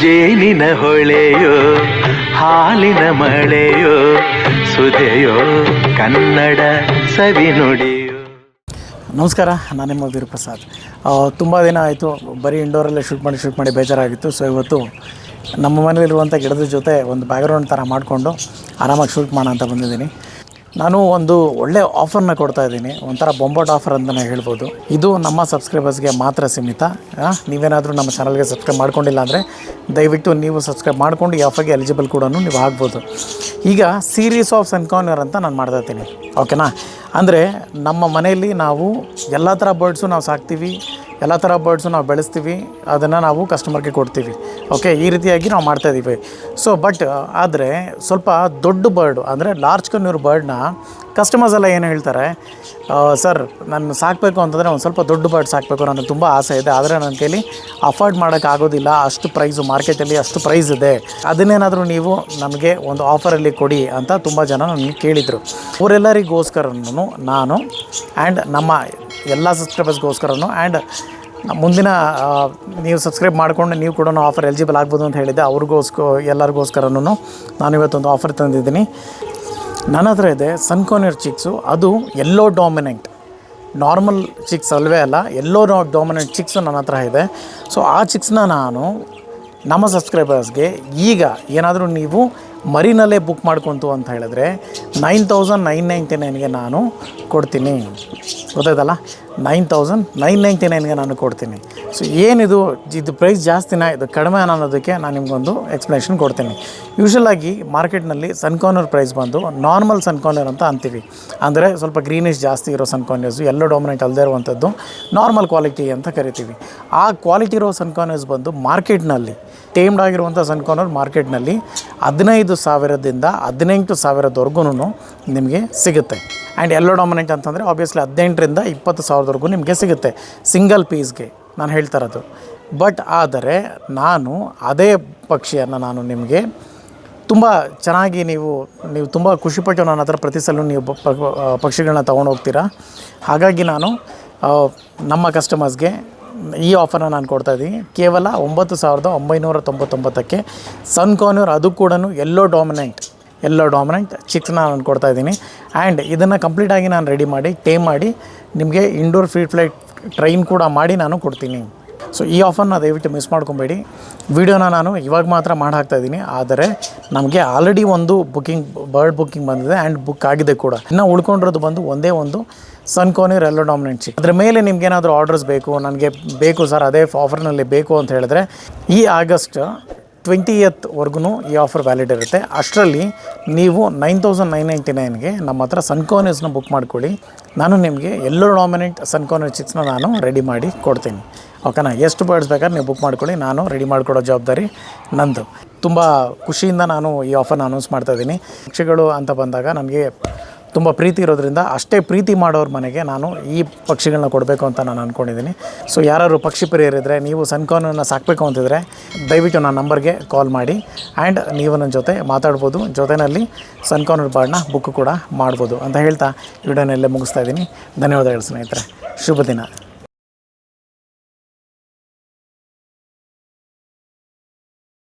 ಜೇನಿನ ಹೊಳೆಯೋ, ಹಾಲಿನ ಮಳೆಯೋ, ಸುದೆಯೋ, ಕನ್ನಡ ಸವಿ ನುಡಿಯೋ. ನಮಸ್ಕಾರ, ನಾನು ನಿಮ್ಮ ವೀರಪ್ರಸಾದ್. ತುಂಬ ದಿನ ಆಯಿತು, ಬರೀ ಇಂಡೋರಲ್ಲೇ ಶೂಟ್ ಮಾಡಿ ಶೂಟ್ ಮಾಡಿ ಬೇಜಾರಾಗಿತ್ತು. ಸೊ ಇವತ್ತು ನಮ್ಮ ಮನೇಲಿರುವಂಥ ಗಿಡದ ಜೊತೆ ಒಂದು ಬ್ಯಾಕ್ಗ್ರೌಂಡ್ ಥರ ಮಾಡಿಕೊಂಡು ಆರಾಮಾಗಿ ಶೂಟ್ ಮಾಡೋಣ ಅಂತ ಬಂದಿದ್ದೀನಿ. ನಾನು ಒಂದು ಒಳ್ಳೆ ಆಫರ್ನ ಕೊಡ್ತಾ ಇದ್ದೀನಿ. ಒಂಥರ ಬೊಂಬಾಟ್ ಆಫರ್ ಅಂತಲೇ ಹೇಳ್ಬೋದು. ಇದು ನಮ್ಮ ಸಬ್ಸ್ಕ್ರೈಬರ್ಸ್ಗೆ ಮಾತ್ರ ಸೀಮಿತ. ನೀವೇನಾದರೂ ನಮ್ಮ ಚಾನಲ್ಗೆ ಸಬ್ಸ್ಕ್ರೈಬ್ ಮಾಡ್ಕೊಂಡಿಲ್ಲ ಅಂದರೆ ದಯವಿಟ್ಟು ನೀವು ಸಬ್ಸ್ಕ್ರೈಬ್ ಮಾಡ್ಕೊಂಡು ಈ ಆಫರ್ಗೆ ಎಲಿಜಿಬಲ್ ಕೂಡ ನೀವು ಆಗ್ಬೋದು. ಈಗ ಸೀರೀಸ್ ಆಫ್ ಸನ್ಕಾರ್ನರ್ ಅಂತ ನಾನು ಮಾಡ್ತಾ ಇರ್ತೀನಿ ಓಕೆನಾ ಅಂದರೆ ನಮ್ಮ ಮನೆಯಲ್ಲಿ ನಾವು ಎಲ್ಲ ಥರ ಬರ್ಡ್ಸು ನಾವು ಸಾಕ್ತೀವಿ. ಎಲ್ಲ ಥರ ಬರ್ಡ್ಸು ನಾವು ಬೆಳೆಸ್ತೀವಿ, ಅದನ್ನು ನಾವು ಕಸ್ಟಮರ್ಗೆ ಕೊಡ್ತೀವಿ. ಓಕೆ ಈ ರೀತಿಯಾಗಿ ನಾವು ಮಾಡ್ತಾಯಿದ್ದೀವಿ ಸೊ ಬಟ್ ಆದರೆ ಸ್ವಲ್ಪ ದೊಡ್ಡ ಬರ್ಡು ಅಂದರೆ ಲಾರ್ಜ್ ಕನ್ನೂರು ಬರ್ಡ್ನ ಕಸ್ಟಮರ್ಸ್ ಎಲ್ಲ ಏನು ಹೇಳ್ತಾರೆ ಸರ್, ನಾನು ಸಾಕಬೇಕು ಅಂತಂದರೆ ಒಂದು ಸ್ವಲ್ಪ ದೊಡ್ಡ ಬರ್ಡ್ ಸಾಕಬೇಕು ನನಗೆ ತುಂಬ ಆಸೆ ಇದೆ. ಆದರೆ ನನ್ನ ಕೈಲಿ ಅಫೋರ್ಡ್ ಮಾಡೋಕ್ಕಾಗೋದಿಲ್ಲ ಅಷ್ಟು ಪ್ರೈಸು ಮಾರ್ಕೆಟಲ್ಲಿ ಅಷ್ಟು ಪ್ರೈಸ್ ಇದೆ. ಅದನ್ನೇನಾದರೂ ನೀವು ನಮಗೆ ಒಂದು ಆಫರಲ್ಲಿ ಕೊಡಿ ಅಂತ ತುಂಬ ಜನ ನನಗೆ ಕೇಳಿದರು. ಅವರೆಲ್ಲರಿಗೋಸ್ಕರನು ನಾನು ಆ್ಯಂಡ್ ನಮ್ಮ ಎಲ್ಲ ಸಬ್ಸ್ಕ್ರೈಬರ್ಸ್ಗೋಸ್ಕರನು ಆ್ಯಂಡ್ ಮುಂದಿನ ನೀವು ಸಬ್ಸ್ಕ್ರೈಬ್ ಮಾಡಿಕೊಂಡು ನೀವು ಕೂಡ ಆಫರ್ ಎಲಿಜಿಬಲ್ ಆಗ್ಬೋದು ಅಂತ ಹೇಳಿದ್ದೆ. ಅವ್ರಿಗೋಸ್ಕೋ ಎಲ್ಲರಿಗೋಸ್ಕರನೂ ನಾನು ಇವತ್ತೊಂದು ಆಫರ್ ತಂದಿದ್ದೀನಿ. ನನ್ನ ಹತ್ರ ಇದೆ ಸನ್ಕೋನಿಯರ್ ಚಿಕ್ಸು ಅದು ಎಲ್ಲೋ ಡಾಮಿನೆಂಟ್ ನಾರ್ಮಲ್ ಚಿಕ್ಸ್ ಅಲ್ವೇ ಅಲ್ಲ ಎಲ್ಲೋ ಡಾಮಿನೆಂಟ್ ಚಿಕ್ಸು ನನ್ನ ಹತ್ರ ಇದೆ. ಸೊ ಆ ಚಿಕ್ಸ್ನ ನಾನು ನಮ್ಮ ಸಬ್ಸ್ಕ್ರೈಬರ್ಸ್ಗೆ ಈಗ ಏನಾದರೂ ನೀವು ಮರಿನಲ್ಲೇ ಬುಕ್ ಮಾಡ್ಕೊತು ಅಂತ ಹೇಳಿದ್ರೆ ನೈನ್ ತೌಸಂಡ್ ನೈನ್ ನೈಂಟಿ ನೈನ್ಗೆ ನಾನು ಕೊಡ್ತೀನಿ. ಗೊತ್ತಾಯ್ತಲ್ಲ ನೈನ್ ತೌಸಂಡ್ ನೈನ್ ನೈಂಟಿ ನೈನ್ಗೆ ನಾನು ಕೊಡ್ತೀನಿ. ಸೊ ಏನಿದು? ಇದು ಪ್ರೈಸ್ ಜಾಸ್ತಿನ ಇದು ಕಡಿಮೆ ಅನ್ನೋದಕ್ಕೆ ನಾನು ನಿಮಗೊಂದು ಎಕ್ಸ್ಪ್ಲನೇಷನ್ ಕೊಡ್ತೀನಿ. ಯೂಶ್ವಲಾಗಿ ಮಾರ್ಕೆಟ್ನಲ್ಲಿ ಸನ್ಕಾರ್ನರ್ ಪ್ರೈಸ್ ಬಂದು ನಾರ್ಮಲ್ ಸನ್ಕಾರ್ನರ್ ಅಂತ ಅಂತೀವಿ. ಅಂದರೆ ಸ್ವಲ್ಪ ಗ್ರೀನಿಶ್ ಜಾಸ್ತಿ ಇರೋ ಸನ್ಕಾರ್ನರ್ಸು ಎಲ್ಲೋ ಡಾಮಿನೆಂಟ್ ಅಲ್ಲದೆ ಇರುವಂಥದ್ದು ನಾರ್ಮಲ್ ಕ್ವಾಲಿಟಿ ಅಂತ ಕರಿತೀವಿ. ಆ ಕ್ವಾಲಿಟಿ ಇರೋ ಸನ್ಕಾರ್ನರ್ಸ್ ಬಂದು ಮಾರ್ಕೆಟ್ನಲ್ಲಿ ಟೇಮ್ಡ್ ಆಗಿರುವಂಥ ಸನ್ಕಾರ್ನರ್ ಮಾರ್ಕೆಟ್ನಲ್ಲಿ ಹದಿನೈದು ಸಾವಿರದಿಂದ ಹದಿನೆಂಟು ಸಾವಿರದವರೆಗೂ ನಿಮಗೆ ಸಿಗುತ್ತೆ. ಆ್ಯಂಡ್ ಎಲ್ಲೋ ಡಾಮಿನೆಂಟ್ ಅಂತಂದರೆ ಆಬ್ವಿಯಸ್ಲಿ ಹದಿನೆಂಟರಿಂದ ಇಪ್ಪತ್ತು ಸಾವಿರದವರೆಗೂ ನಿಮಗೆ ಸಿಗುತ್ತೆ. ಸಿಂಗಲ್ ಪೀಸ್ಗೆ ನಾನು ಹೇಳ್ತಾ ಇರೋದು. ಬಟ್ ಆದರೆ ನಾನು ಅದೇ ಪಕ್ಷಿಯನ್ನು ನಾನು ನಿಮಗೆ ತುಂಬ ಚೆನ್ನಾಗಿ ನೀವು ನೀವು ತುಂಬ ಖುಷಿಪಟ್ಟು ನನ್ನ ಹತ್ರ ಪ್ರತಿ ಸಲ ನೀವು ಪಕ್ಷಿಗಳನ್ನ ತೊಗೊಂಡು ಹೋಗ್ತೀರಾ? ಹಾಗಾಗಿ ನಾನು ನಮ್ಮ ಕಸ್ಟಮರ್ಸ್ಗೆ ಈ ಆಫರ್ನ ನಾನು ಕೊಡ್ತಾ ಇದ್ದೀನಿ. ಕೇವಲ ಒಂಬತ್ತು ಸಾವಿರದ ಒಂಬೈನೂರ ತೊಂಬತ್ತೊಂಬತ್ತಕ್ಕೆ ಸನ್ ಕಾರ್ನರ್ ಅದು ಕೂಡ ಎಲ್ಲೋ ಡಾಮಿನೆಂಟ್ ಎಲ್ಲೋ ಡಾಮಿನೆಂಟ್ ಚಿಕ್ಸ್ನ ನಾನು ಕೊಡ್ತಾ ಇದ್ದೀನಿ. ಆ್ಯಂಡ್ ಇದನ್ನು ಕಂಪ್ಲೀಟಾಗಿ ನಾನು ರೆಡಿ ಮಾಡಿ ಟೇ ಮಾಡಿ, ನಿಮಗೆ ಇಂಡೋರ್ ಫ್ರೀ ಫ್ಲೈಟ್ ಟ್ರೈನ್ ಕೂಡ ಮಾಡಿ ನಾನು ಕೊಡ್ತೀನಿ. ಸೊ ಈ ಆಫರ್ನ ದಯವಿಟ್ಟು ಮಿಸ್ ಮಾಡ್ಕೊಬೇಡಿ. ವಿಡಿಯೋನ ನಾನು ಇವಾಗ ಮಾತ್ರ ಮಾಡಿ ಹಾಕ್ತಾ ಇದ್ದೀನಿ. ಆದರೆ ನಮಗೆ ಆಲ್ರೆಡಿ ಒಂದು ಬುಕ್ಕಿಂಗ್ ಬರ್ಡ್ ಬುಕ್ಕಿಂಗ್ ಬಂದಿದೆ ಆ್ಯಂಡ್ ಬುಕ್ ಆಗಿದೆ ಕೂಡ. ಇನ್ನು ಉಳ್ಕೊಂಡಿರೋದು ಬಂದು ಒಂದೇ ಒಂದು ಸನ್ ಕೋನಿ ಎಲ್ಲೋ ಡಾಮಿನೆಂಟ್ ಚಿಕ್ ಅದ್ರ ಮೇಲೆ ನಿಮ್ಗೆ ಏನಾದರೂ ಆರ್ಡರ್ಸ್ ಬೇಕು, ನನಗೆ ಬೇಕು ಸರ್ ಅದೇ ಆಫರ್ನಲ್ಲಿ ಬೇಕು ಅಂತ ಹೇಳಿದ್ರೆ ಈ ಆಗಸ್ಟ್ ಟ್ವೆಂಟಿಯತ್ವರೆಗೂ ಈ ಆಫರ್ ವ್ಯಾಲಿಡ್ ಇರುತ್ತೆ. ಅಷ್ಟರಲ್ಲಿ ನೀವು ನೈನ್ ತೌಸಂಡ್ ನೈನ್ ನೈಂಟಿ ನೈನ್ಗೆ ನಮ್ಮ ಹತ್ರ ಸನ್ಕೋನರ್ಸ್ನ ಬುಕ್ ಮಾಡ್ಕೊಳ್ಳಿ. ನಾನು ನಿಮಗೆ ಎಲ್ಲೋ ಡಾಮಿನೆಂಟ್ ಸನ್ಕೋನರ್ ಚಿಕ್ಸ್ನ ನಾನು ರೆಡಿ ಮಾಡಿ ಕೊಡ್ತೀನಿ. ಓಕೆನಾ ಎಷ್ಟು ಬರ್ಡ್ಸ್ ಬೇಕಾದ್ರೆ ನೀವು ಬುಕ್ ಮಾಡ್ಕೊಳ್ಳಿ. ನಾನು ರೆಡಿ ಮಾಡಿಕೊಡೋ ಜವಾಬ್ದಾರಿ ನಂದು. ತುಂಬ ಖುಷಿಯಿಂದ ನಾನು ಈ ಆಫರ್ನ ಅನೌನ್ಸ್ ಮಾಡ್ತಾ ಇದ್ದೀನಿ. ಪಕ್ಷಿಗಳು ಅಂತ ಬಂದಾಗ ನನಗೆ ತುಂಬ ಪ್ರೀತಿ ಇರೋದ್ರಿಂದ ಅಷ್ಟೇ ಪ್ರೀತಿ ಮಾಡೋರ ಮನೆಗೆ ನಾನು ಈ ಪಕ್ಷಿಗಳನ್ನ ಕೊಡಬೇಕು ಅಂತ ನಾನು ಅಂದ್ಕೊಂಡಿದ್ದೀನಿ ಸೊ ಯಾರು ಪಕ್ಷಿ ಪ್ರಿಯರಿದ್ದರೆ ನೀವು ಸನ್ಕಾನನ್ನು ಸಾಕಬೇಕು ಅಂತಿದ್ರೆ ದಯವಿಟ್ಟು ನನ್ನ ನಂಬರ್ಗೆ ಕಾಲ್ ಮಾಡಿ. ಆ್ಯಂಡ್ ನೀವು ನನ್ನ ಜೊತೆ ಮಾತಾಡ್ಬೋದು. ಜೊತೆಯಲ್ಲಿ ಸನ್ಕಾರ್ನರ್ ಬಾರ್ಡ್ನ ಬುಕ್ ಕೂಡ ಮಾಡ್ಬೋದು ಅಂತ ಹೇಳ್ತಾ ವಿಡಿಯೋನಲ್ಲೇ ಮುಗಿಸ್ತಾ ಇದ್ದೀನಿ. ಧನ್ಯವಾದಗಳು ಸ್ನೇಹಿತರೆ. ಶುಭ ದಿನ.